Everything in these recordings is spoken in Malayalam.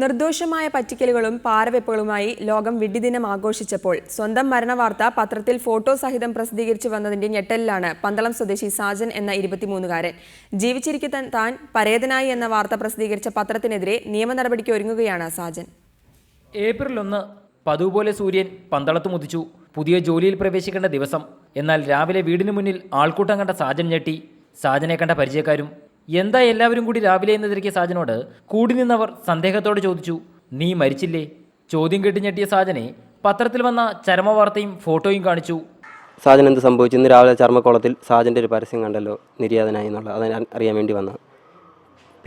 നിർദോഷമായ പറ്റിക്കലുകളും പാരവെപ്പുകളുമായി ലോകം വിഡ്ഢിദിനം ആഘോഷിച്ചപ്പോൾ സ്വന്തം മരണവാർത്ത പത്രത്തിൽ ഫോട്ടോ സഹിതം പ്രസിദ്ധീകരിച്ചു വന്നതിന്റെ ഞെട്ടലിലാണ് പന്തളം സ്വദേശി സാജൻ എന്ന ഇരുപത്തിമൂന്നുകാരൻ. ജീവിച്ചിരിക്കാൻ താൻ പരേതനായി എന്ന വാർത്ത പ്രസിദ്ധീകരിച്ച പത്രത്തിനെതിരെ നിയമ നടപടിക്ക് ഒരുങ്ങുകയാണ് സാജൻ. ഏപ്രിൽ ഒന്ന് പതിവ് പോലെ സൂര്യൻ പന്തളത്ത് മുതിച്ചു പുതിയ ജോലിയിൽ പ്രവേശിക്കേണ്ട ദിവസം. എന്നാൽ രാവിലെ വീടിനു മുന്നിൽ ആൾക്കൂട്ടം കണ്ട സാജൻ ഞെട്ടി. സാജനെ കണ്ട പരിചയക്കാരും എന്താ എല്ലാവരും കൂടി രാവിലെ എന്ന് തിരക്കിയ സാജനോട് കൂടി നിന്നവർ സന്ദേഹത്തോടെ ചോദിച്ചു നീ മരിച്ചില്ലേ? ചോദ്യം കേട്ട് ഞെട്ടിയ സാജനെ പത്രത്തിൽ വന്ന ചരമ വാർത്തയും ഫോട്ടോയും കാണിച്ചു. സാജൻ എന്ത് സംഭവിച്ചു? ഇന്ന് രാവിലെ ചർമ്മക്കോളത്തിൽ സാജന്റെ ഒരു പരസ്യം കണ്ടല്ലോ നിര്യാതനായി എന്നുള്ള അത് അറിയാൻ വേണ്ടി വന്നത്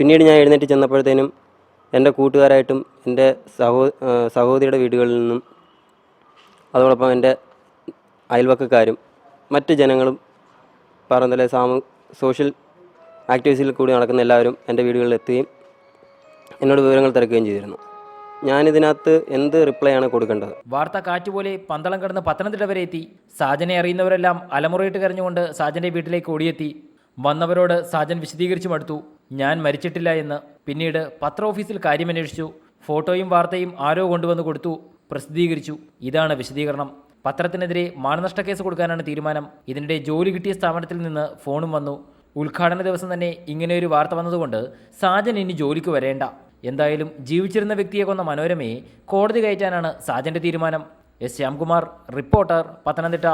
പിന്നീട് ഞാൻ എഴുന്നേറ്റ് ചെന്നപ്പോഴത്തേനും എന്റെ കൂട്ടുകാരായിട്ടും എന്റെ സഹോ സഹോദരിയുടെ വീടുകളിൽ നിന്നും അതോടൊപ്പം എന്റെ അയൽവക്കക്കാരും മറ്റ് ജനങ്ങളും പറഞ്ഞ സോഷ്യൽ ആക്ടിവിറ്റീസിൽ കൂടി നടക്കുന്ന എല്ലാവരും എന്റെ വീടുകളിൽ എത്തുകയും എന്നോട് വിവരങ്ങൾ തിരക്കുകയും ചെയ്തിരുന്നു. ഞാനിതിനകത്ത് എന്ത് റിപ്ലൈ ആണ് കൊടുക്കേണ്ടത്? വാർത്ത കാറ്റുപോലെ പന്തളം കടന്ന് പത്തനംതിട്ട വരെ എത്തി. സാജനെ അറിയുന്നവരെല്ലാം അലമുറയിട്ട് കരഞ്ഞുകൊണ്ട് സാജന്റെ വീട്ടിലേക്ക് ഓടിയെത്തി. വന്നവരോട് സാജൻ വിശദീകരിച്ചു മടുത്തു ഞാൻ മരിച്ചിട്ടില്ല എന്ന്. പിന്നീട് പത്ര ഓഫീസിൽ കാര്യമന്വേഷിച്ചു. ഫോട്ടോയും വാർത്തയും ആരോ കൊണ്ടുവന്ന് കൊടുത്തു. പ്രസിദ്ധീകരിച്ചു. ഇതാണ് വിശദീകരണം. പത്രത്തിനെതിരെ മാനനഷ്ട കേസ് കൊടുക്കാനാണ് തീരുമാനം. ഇതിനിടെ ജോലി കിട്ടിയ സ്ഥാപനത്തിൽ നിന്ന് ഫോണും വന്നു. ഉദ്ഘാടന ദിവസം തന്നെ ഇങ്ങനെയൊരു വാർത്ത വന്നതുകൊണ്ട് സാജൻ ഇനി ജോലിക്ക് വരേണ്ട. എന്തായാലും ജീവിച്ചിരുന്ന വ്യക്തിയെ കൊന്ന മനോരമയെ കോടതി കയറ്റാനാണ് സാജന്റെ തീരുമാനം. S Shyamkumar reporter Pathanamthitta.